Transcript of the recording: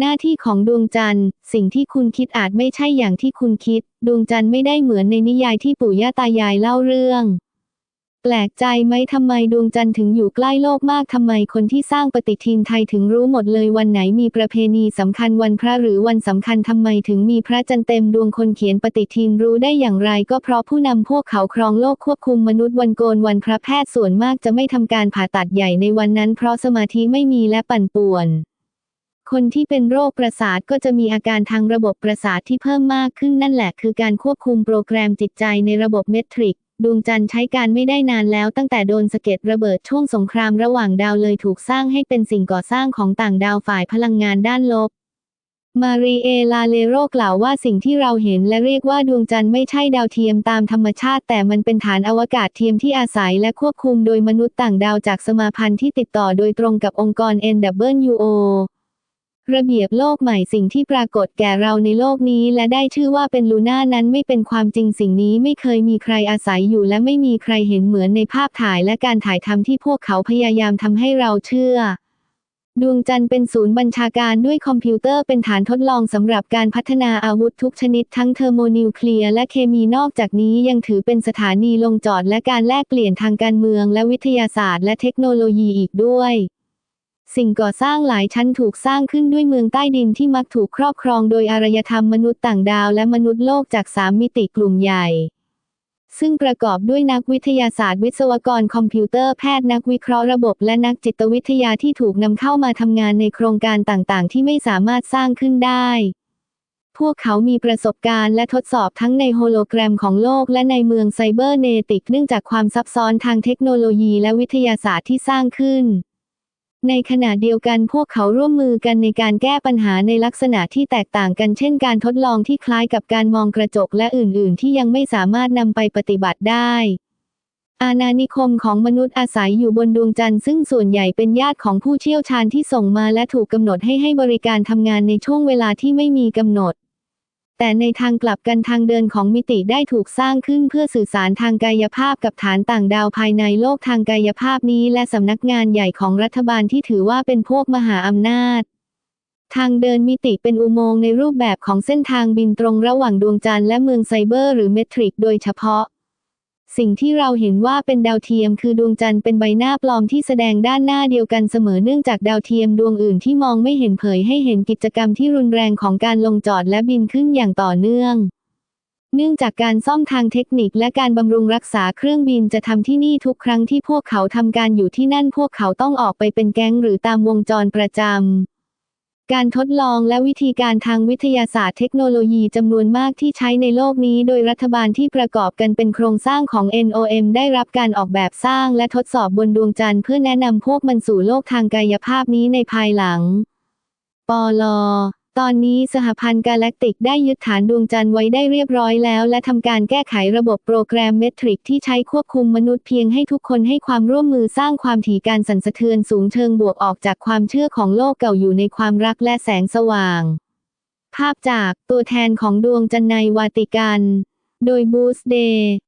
หน้าที่ของดวงจันทร์ สิ่งที่คุณคิดอาจไม่ใช่อย่างที่คุณคิด ดวงจันทร์ไม่ได้เหมือนในนิยายที่ปู่ย่าตายายเล่าเรื่อง แปลกใจไหมทำไมดวงจันทร์ถึงอยู่ใกล้โลกมากทำไมคนที่สร้างปฏิทินไทยถึงรู้หมดเลยวันไหนมีประเพณีสำคัญวันพระหรือวันสำคัญทำไมถึงมีพระจันทร์เต็มดวงคนเขียนปฏิทินรู้ได้อย่างไร ก็เพราะผู้นำพวกเขาครองโลกควบคุมมนุษย์วันโกนวันพระแพทย์ส่วนมากจะไม่ทำการผ่าตัดใหญ่ในวันนั้น เพราะสมาธิไม่มีและปั่นป่วน คนที่เป็นโรคประสาทก็จะมีอาการทางระบบประสาทที่เพิ่มมากขึ้นนั่นแหละคือการควบคุมโปรแกรมจิตใจในระบบเมทริกดวงจันทร์ใช้การไม่ได้นานแล้วตั้งแต่โดนสะเก็ดระเบิดช่วงสงครามระหว่างดาวเลยถูกสร้างให้เป็นสิ่งก่อสร้างของต่างดาวฝ่ายพลังงานด้านลบ มารีเอลาเลโรกล่าวว่าสิ่งที่เราเห็นและเรียกว่าดวงจันทร์ไม่ใช่ดาวเทียมตามธรรมชาติ แต่มันเป็นฐานอวกาศเทียมที่อาศัยและควบคุมโดยมนุษย์ต่างดาวจากสมาพันธ์ที่ติดต่อโดยตรงกับองค์กร NWO ระเบียบโลกใหม่สิ่งที่ปรากฏแก่เราในโลกนี้ และได้ชื่อว่าเป็นลูน่านั้นไม่เป็นความจริงสิ่งนี้ไม่เคยมีใครอาศัยอยู่ และไม่มีใครเห็นเหมือนในภาพถ่ายและการถ่ายทำที่พวกเขาพยายามทำให้เราเชื่อ ดวงจันทร์เป็นศูนย์บัญชาการด้วยคอมพิวเตอร์เป็นฐานทดลองสำหรับการพัฒนาอาวุธทุกชนิดทั้งเทอร์โมนิวเคลียร์และเคมีนอกจากนี้ยังถือเป็นสถานีลงจอดและการแลกเปลี่ยนทางการเมืองและวิทยาศาสตร์ และเทคโนโลยีอีกด้วย สิ่งก่อสร้างหลายชั้นถูกสร้างขึ้นด้วยเมืองใต้ดินที่มักถูกครอบครองโดยอารยธรรมมนุษย์ต่างดาวและมนุษย์โลกจากสามมิติกลุ่มใหญ่ ซึ่งประกอบด้วยนักวิทยาศาสตร์วิศวกรคอมพิวเตอร์แพทย์นักวิเคราะห์ระบบ และนักจิตวิทยาที่ถูกนำเข้ามาทำงานในโครงการต่างๆ ที่ไม่สามารถสร้างขึ้นได้ พวกเขามีประสบการณ์และทดสอบทั้งในโฮโลแกรมของโลกและในเมืองไซเบอร์เนติกเนื่องจากความซับซ้อนทางเทคโนโลยีและวิทยาศาสตร์ที่สร้างขึ้น ในขณะเดียวกันพวกเขาร่วมมือกันในการแก้ปัญหาในลักษณะที่แตกต่างกันเช่นการทดลองที่คล้ายกับการมองกระจกและอื่น ๆ ที่ยังไม่สามารถนำไปปฏิบัติได้ อาณานิคมของมนุษย์อาศัยอยู่บนดวงจันทร์ซึ่งส่วนใหญ่เป็นญาติของผู้เชี่ยวชาญที่ส่งมาและถูกกำหนดให้ให้บริการทำงานในช่วงเวลาที่ไม่มีกำหนด แต่ในทางกลับกันทางเดินของมิติได้ถูกสร้างขึ้นเพื่อสื่อสารทางกายภาพกับฐานต่างดาวภายในโลกทางกายภาพนี้และสำนักงานใหญ่ของรัฐบาลที่ถือว่าเป็นพวกมหาอำนาจ ทางเดินมิติเป็นอุโมงค์ในรูปแบบของเส้นทางบินตรงระหว่างดวงจันทร์และเมืองไซเบอร์หรือเมทริกโดยเฉพาะ สิ่งที่เราเห็นว่าเป็นดาวเทียมคือดวงจันทร์เป็นใบหน้าปลอมที่แสดงด้านหน้าเดียวกันเสมอเนื่องจากดาวเทียมดวงอื่นที่มองไม่เห็นเผยให้เห็นกิจกรรมที่รุนแรงของการลงจอดและบินขึ้นอย่างต่อเนื่อง เนื่องจากการซ่อมทางเทคนิคและการบำรุงรักษาเครื่องบินจะทำที่นี่ทุกครั้งที่พวกเขาทำการอยู่ที่นั่นพวกเขาต้องออกไปเป็นแก๊งหรือตามวงจรประจำ การทดลองและวิธีการทางวิทยาศาสตร์เทคโนโลยีจำนวนมากที่ใช้ในโลกนี้โดยรัฐบาลที่ประกอบกันเป็นโครงสร้างของ NOM ได้รับการออกแบบสร้างและทดสอบบนดวงจันทร์เพื่อแนะนำพวกมันสู่โลกทางกายภาพนี้ในภายหลัง ปล ตอนนี้สหพันธ์กาแล็กติกได้ยึดฐานดวงจันทร์ไว้ได้เรียบร้อยแล้ว และทำการแก้ไขระบบโปรแกรมเมทริกที่ใช้ควบคุมมนุษย์เพียงให้ทุกคนให้ความร่วมมือสร้างความถี่การสั่นสะเทือนสูงเชิงบวกออกจากความเชื่อของโลกเก่าอยู่ในความรักและแสงสว่าง ภาพจากตัวแทนของดวงจันทร์ในวาติกัน โดยบูสเดย์